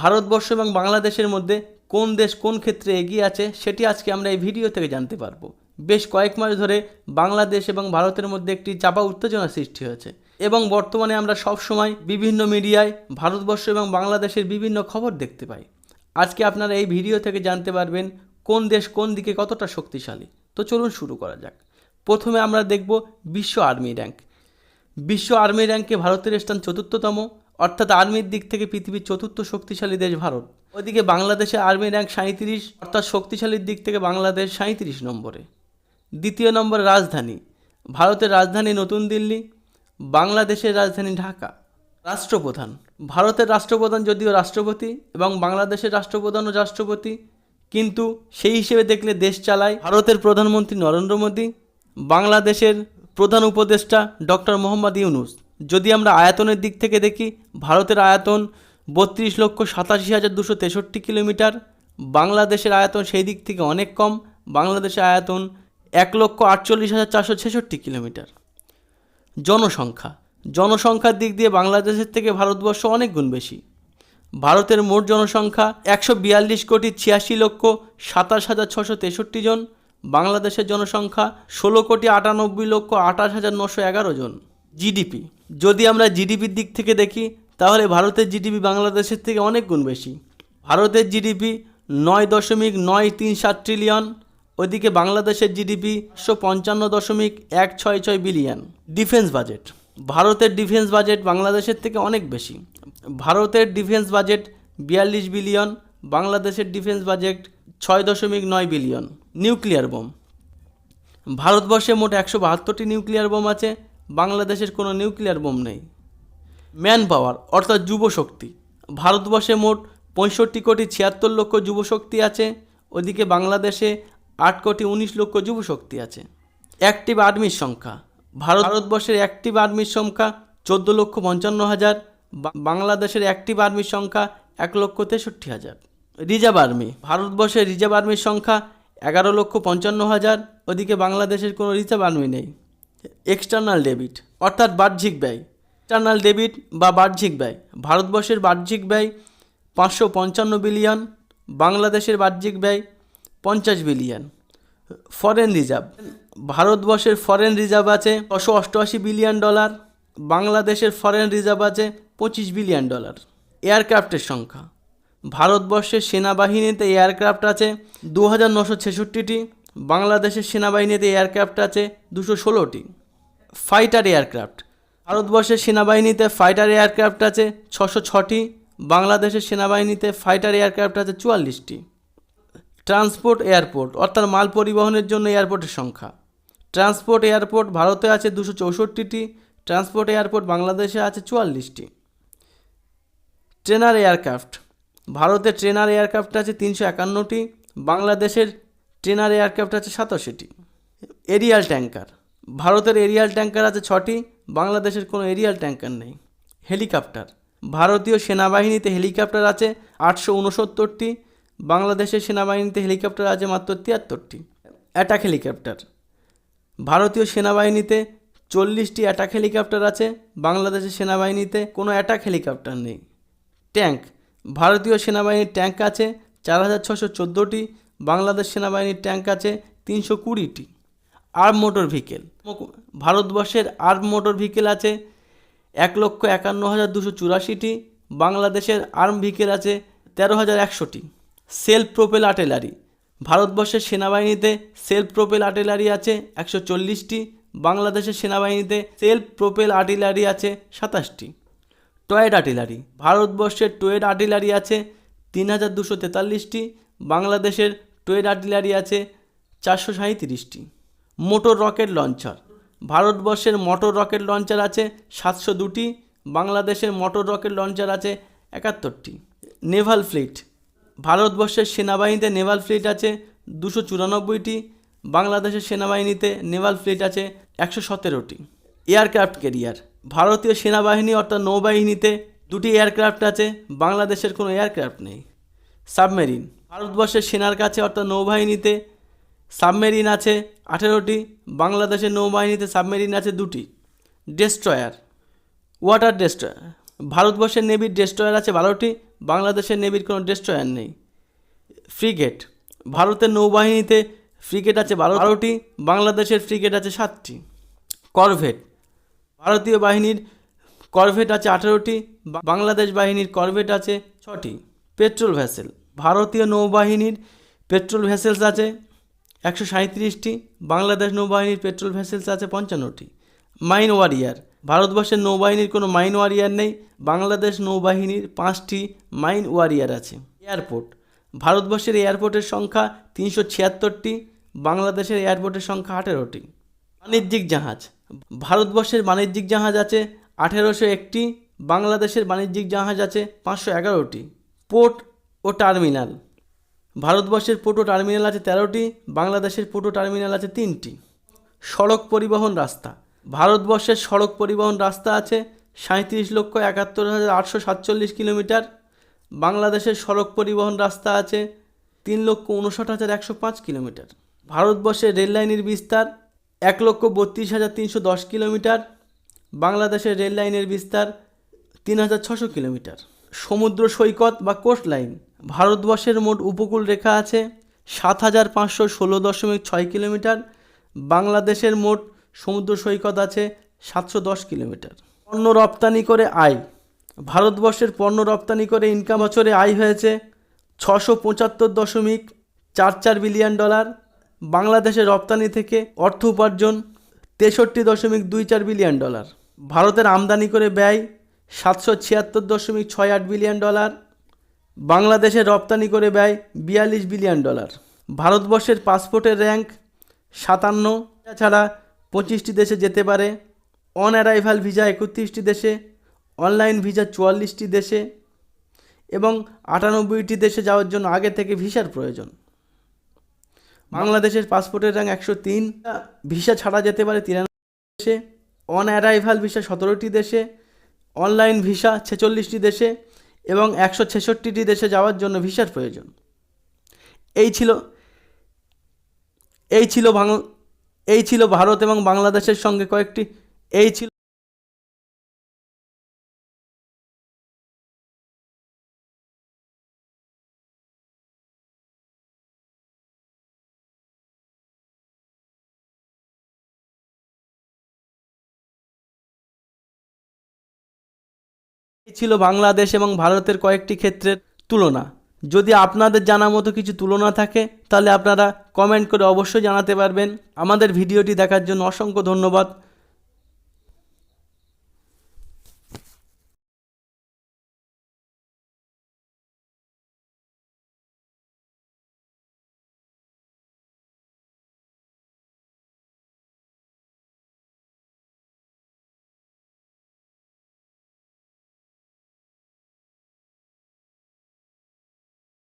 ভারতবর্ষ এবং বাংলাদেশের মধ্যে কোন দেশ কোন ক্ষেত্রে এগিয়ে আছে সেটি আজকে আমরা এই ভিডিও থেকে জানতে পারব। বেশ কয়েক মাস ধরে বাংলাদেশ এবং ভারতের মধ্যে একটি চাপা উত্তেজনা সৃষ্টি হয়েছে এবং বর্তমানে আমরা সব সময় বিভিন্ন মিডিয়ায় ভারতবর্ষ এবং বাংলাদেশের বিভিন্ন খবর দেখতে পাই। আজকে আপনারা এই ভিডিও থেকে জানতে পারবেন কোন দেশ কোন দিকে কতটা শক্তিশালী। তো চলুন শুরু করা যাক। প্রথমে আমরা দেখব বিশ্ব আর্মি র্যাঙ্ক। বিশ্ব আর্মি র্যাঙ্কে ভারতের স্থান চতুর্থতম। অর্থাৎ আর্মির দিক থেকে পৃথিবীর চতুর্থ শক্তিশালী দেশ ভারত। ওদিকে বাংলাদেশে আর্মি র্যাঙ্ক সাঁত্রিশ অর্থাৎ শক্তিশালীর দিক থেকে বাংলাদেশ সাঁত্রিশ নম্বরে। দ্বিতীয় নম্বর রাজধানী, ভারতের রাজধানী নতুন দিল্লি, বাংলাদেশের রাজধানী ঢাকা। রাষ্ট্রপ্রধান, ভারতের রাষ্ট্রপ্রধান যদিও রাষ্ট্রপতি এবং বাংলাদেশের রাষ্ট্রপ্রধানও রাষ্ট্রপতি, কিন্তু সেই হিসেবে দেখলে দেশ চালায় ভারতের প্রধানমন্ত্রী নরেন্দ্র মোদী, বাংলাদেশের প্রধান উপদেষ্টা ডক্টর মোহাম্মদ ইউনুস। যদি আমরা আয়তনের দিক থেকে দেখি, ভারতের আয়তন বত্রিশ লক্ষ সাতাশি হাজার দুশো তেষট্টি কিলোমিটার, বাংলাদেশের আয়তন সেই দিক থেকে অনেক কম, বাংলাদেশের আয়তন এক লক্ষ আটচল্লিশ হাজার চারশো ছেষট্টি কিলোমিটার। জনসংখ্যা, জনসংখ্যার দিক দিয়ে বাংলাদেশের থেকে ভারতবর্ষ অনেক গুণ বেশি। ভারতের মোট জনসংখ্যা একশো বিয়াল্লিশ কোটি ছিয়াশি লক্ষ সাতাশ হাজার ছশো তেষট্টি জন, বাংলাদেশের জনসংখ্যা ষোলো কোটি আটানব্বই লক্ষ আঠাশ হাজার নশো এগারো জন। জিডিপি যদি আমরা জিডিপির দিক থেকে দেখি, তাহলে ভারতের জিডিপি বাংলাদেশের থেকে অনেক গুণ বেশি। ভারতের জিডিপি নয় দশমিক নয় তিন সাত ট্রিলিয়ন ওইদিকে বাংলাদেশের জিডিপি একশো পঞ্চান্ন দশমিক এক ছয় ছয় বিলিয়ন ডিফেন্স বাজেট ভারতের ডিফেন্স বাজেট বাংলাদেশের থেকে অনেক বেশি। ভারতের ডিফেন্স বাজেট বিয়াল্লিশ বিলিয়ন বাংলাদেশের ডিফেন্স বাজেট ছয় দশমিক নয় বিলিয়ন নিউক্লিয়ার বোম ভারতবর্ষে মোট একশো বাহাত্তরটি নিউক্লিয়ার বোম আছে। বাংলাদেশের কোনো নিউক্লিয়ার বোম নেই। ম্যান পাওয়ার অর্থাৎ যুবশক্তি। ভারতবর্ষে মোট পঁয়ষট্টি কোটি ছিয়াত্তর লক্ষ যুবশক্তি আছে। ওদিকে বাংলাদেশে আট কোটি উনিশ লক্ষ যুবশক্তি আছে। অ্যাক্টিভ আর্মির সংখ্যা। ভারত ভারতবর্ষের অ্যাক্টিভ আর্মির সংখ্যা চোদ্দ লক্ষ পঞ্চান্ন হাজার। বাংলাদেশের অ্যাক্টিভ আর্মির সংখ্যা এক লক্ষ তেষট্টি হাজার। Reserve army. ভারতবর্ষের রিজার্ভ আর্মির সংখ্যা এগারো লক্ষ পঞ্চান্ন হাজার। ওদিকে বাংলাদেশের কোনো রিজার্ভ আর্মি নেই। এক্সটার্নাল ডেবিট অর্থাৎ বাহ্যিক ব্যয়। এক্সটার্নাল ডেবিট বা বাহ্যিক ব্যয়, ভারতবর্ষের বাহ্যিক ব্যয় পাঁচশো পঞ্চান্ন বিলিয়ন বাংলাদেশের বাহ্যিক ব্যয় পঞ্চাশ বিলিয়ন ফরেন রিজার্ভ ভারতবর্ষের ফরেন রিজার্ভ আছে ছশো অষ্টআশি বিলিয়ন ডলার বাংলাদেশের ফরেন রিজার্ভ আছে পঁচিশ বিলিয়ন ডলার এয়ারক্রাফটের সংখ্যা, ভারতবর্ষের সেনাবাহিনীতে এয়ারক্রাফট আছে দু হাজার নশো ছেষট্টিটি, বাংলাদেশের সেনাবাহিনীতে এয়ারক্রাফট আছে দুশো ষোলোটি। Fighter aircraft. ভারতবর্ষের সেনাবাহিনীতে ফাইটার এয়ারক্রাফট আছে ছশো ছটি, বাংলাদেশের সেনাবাহিনীতে ফাইটার এয়ারক্রাফট আছে চুয়াল্লিশটি। ট্রান্সপোর্ট এয়ারপোর্ট, অর্থাৎ মাল পরিবহনের জন্য এয়ারপোর্টের সংখ্যা। ট্রান্সপোর্ট এয়ারপোর্ট ভারতে আছে দুশো চৌষট্টিটি, ট্রান্সপোর্ট এয়ারপোর্ট বাংলাদেশে আছে চুয়াল্লিশটি। ট্রেনার এয়ারক্রাফট, ভারতে ট্রেনার এয়ারক্রাফট আছে তিনশো একান্নটি, বাংলাদেশের ট্রেনার এয়ারক্রাফট আছে সাতাশিটি এরিয়াল ট্যাঙ্কার ভারতের এরিয়াল ট্যাঙ্কার আছে ছটি, বাংলাদেশের কোনো এরিয়াল ট্যাঙ্কার নেই। হেলিকপ্টার। ভারতীয় সেনাবাহিনীতে হেলিকপ্টার আছে আটশো উনসত্তরটি বাংলাদেশের সেনাবাহিনীতে হেলিকপ্টার আছে মাত্র তিয়াত্তরটি। Attack helicopter. ভারতীয় সেনাবাহিনীতে চল্লিশটি অ্যাটাক হেলিকপ্টার আছে, বাংলাদেশের সেনাবাহিনীতে কোনো অ্যাটাক হেলিকপ্টার নেই। ট্যাঙ্ক। ভারতীয় সেনাবাহিনীর ট্যাঙ্ক আছে চার হাজার ছশো চোদ্দোটি, বাংলাদেশ সেনাবাহিনীর ট্যাঙ্ক আছে তিনশো কুড়িটি। Arm motor vehicle. ভারতবর্ষের আর্ম মোটর ভেহিকেল আছে এক লক্ষ একান্ন হাজার দুশো চুরাশিটি, বাংলাদেশের আর্ম ভেহিকেল আছে তেরো হাজার একশোটি। Self propel artillery. ভারতবর্ষের সেনাবাহিনীতে সেলফ প্রোপেল আর্টিলারি আছে একশো চল্লিশটি, বাংলাদেশের সেনাবাহিনীতে সেলফ প্রোপেল আর্টিলারি আছে সাতাশটি। Towed artillery. ভারতবর্ষের টয়েড আর্টিলারি আছে তিন হাজার দুশো তেতাল্লিশটি, বাংলাদেশের টয়েড আর্টিলারি আছে চারশো সাঁত্রিশটি মোটর রকেট লঞ্চার। ভারতবর্ষের মোটর রকেট লঞ্চার আছে সাতশো দুটি, বাংলাদেশের মোটর রকেট লঞ্চার আছে একাত্তরটি। নেভাল ফ্লিট। ভারতবর্ষের সেনাবাহিনীতে নেভাল ফ্লিট আছে দুশো চুরানব্বইটি, বাংলাদেশের সেনাবাহিনীতে নেভাল ফ্লিট আছে একশো সতেরোটি। Aircraft carrier. ভারতীয় সেনাবাহিনী অর্থাৎ নৌবাহিনীতে দুটি এয়ারক্রাফট আছে, বাংলাদেশের কোনো এয়ারক্রাফট নেই। সাবমেরিন। ভারতবর্ষের সেনার কাছে অর্থাৎ নৌবাহিনীতে সাবমেরিন আছে আঠেরোটি, বাংলাদেশের নৌবাহিনীতে সাবমেরিন আছে দুটি। ডেস্ট্রয়ার। Water destroyer. ভারতবর্ষের নেভির ডেস্ট্রয়ার আছে বারোটি, বাংলাদেশের নেভির কোনো ডেস্ট্রয়ার নেই। ফ্রিগেট। ভারতের নৌবাহিনীতে ফ্রিগেট আছে বারো বারোটি, বাংলাদেশের ফ্রিগেট আছে সাতটি। করভেট। ভারতীয় বাহিনীর করভেট আছে আঠেরোটি বাংলাদেশ বাহিনীর করভেট আছে ছটি। পেট্রোল ভ্যাসেল ভারতীয় নৌবাহিনীর পেট্রোল ভ্যাসেলস আছে একশো সাঁত্রিশটি বাংলাদেশ নৌবাহিনীর পেট্রোল ভ্যাসেলস আছে পঞ্চান্নটি। মাইন ওয়ারিয়ার, ভারতবর্ষের নৌবাহিনীর কোনো মাইন ওয়ারিয়ার নেই, বাংলাদেশ নৌবাহিনীর পাঁচটি মাইন ওয়ারিয়ার আছে। এয়ারপোর্ট, ভারতবর্ষের এয়ারপোর্টের সংখ্যা তিনশো ছিয়াত্তরটি, বাংলাদেশের এয়ারপোর্টের সংখ্যা আঠেরোটি। বাণিজ্যিক জাহাজ, ভারতবর্ষের বাণিজ্যিক জাহাজ আছে আঠেরোশো একটি, বাংলাদেশের বাণিজ্যিক জাহাজ আছে পাঁচশো এগারোটি। পোর্ট ও টার্মিনাল ভারতবর্ষের পোর্ট ও টার্মিনাল আছে তেরোটি, বাংলাদেশের পোর্ট ও টার্মিনাল আছে তিনটি। সড়ক পরিবহন রাস্তা। ভারতবর্ষের সড়ক পরিবহন রাস্তা আছে সাঁত্রিশ লক্ষ একাত্তর হাজার আটশো সাতচল্লিশ কিলোমিটার। বাংলাদেশের সড়ক পরিবহন রাস্তা আছে তিন লক্ষ উনষাট হাজার একশো পাঁচ কিলোমিটার। ভারতবর্ষের রেললাইনের বিস্তার এক লক্ষ বত্রিশ হাজার তিনশো দশ কিলোমিটার। বাংলাদেশের রেললাইনের বিস্তার তিন হাজার ছশো কিলোমিটার। সমুদ্র সৈকত বা কোস্ট লাইন ভারতবর্ষের মোট উপকূল রেখা আছে সাত হাজার পাঁচশো ষোলো দশমিক ছয় কিলোমিটার। বাংলাদেশের মোট সমুদ্র সৈকত আছে সাতশো দশ কিলোমিটার। পণ্য রপ্তানি করে আয়। ভারতবর্ষের পণ্য রপ্তানি করে ইনকাম বছরে আয় হয়েছে ছশো পঁচাত্তর দশমিক চার চার বিলিয়ন ডলার। বাংলাদেশের রপ্তানি থেকে অর্থ উপার্জন তেষট্টি দশমিক দুই চার বিলিয়ন ডলার। ভারতের আমদানি করে ব্যয় সাতশো ছিয়াত্তর দশমিক ছয় আট বিলিয়ন ডলার, বাংলাদেশে রপ্তানি করে ব্যয় বিয়াল্লিশ বিলিয়ন ডলার। ভারতবর্ষের পাসপোর্টের র্যাঙ্ক সাতান্ন ছাড়া পঁচিশটি দেশে যেতে পারে, অন অ্যারাইভাল ভিসা একত্রিশটি দেশে, অনলাইন ভিসা চুয়াল্লিশটি দেশে, এবং আটানব্বইটি দেশে যাওয়ার জন্য আগে থেকে ভিসার প্রয়োজন। বাংলাদেশের পাসপোর্টের র্যাঙ্ক একশো তিন, ভিসা ছাড়া যেতে পারে তিরানব্বই দেশে, অন অ্যারাইভাল ভিসা সতেরোটি দেশে অনলাইন ভিসা ছেচল্লিশটি দেশে এবং একশো ছেষট্টিটি দেশে যাওয়ার জন্য ভিসার প্রয়োজন। এই ছিল এই ছিল বাংলা এই ছিল ভারত এবং বাংলাদেশের সঙ্গে কয়েকটি, এই ছিল ছিল বাংলাদেশ এবং ভারতের কয়েকটি ক্ষেত্রের তুলনা। যদি আপনাদের জানা মতো কিছু তুলনা থাকে, তাহলে আপনারা কমেন্ট করে অবশ্যই জানাতে পারবেন। আমাদের ভিডিওটি দেখার জন্য অসংখ্য ধন্যবাদ।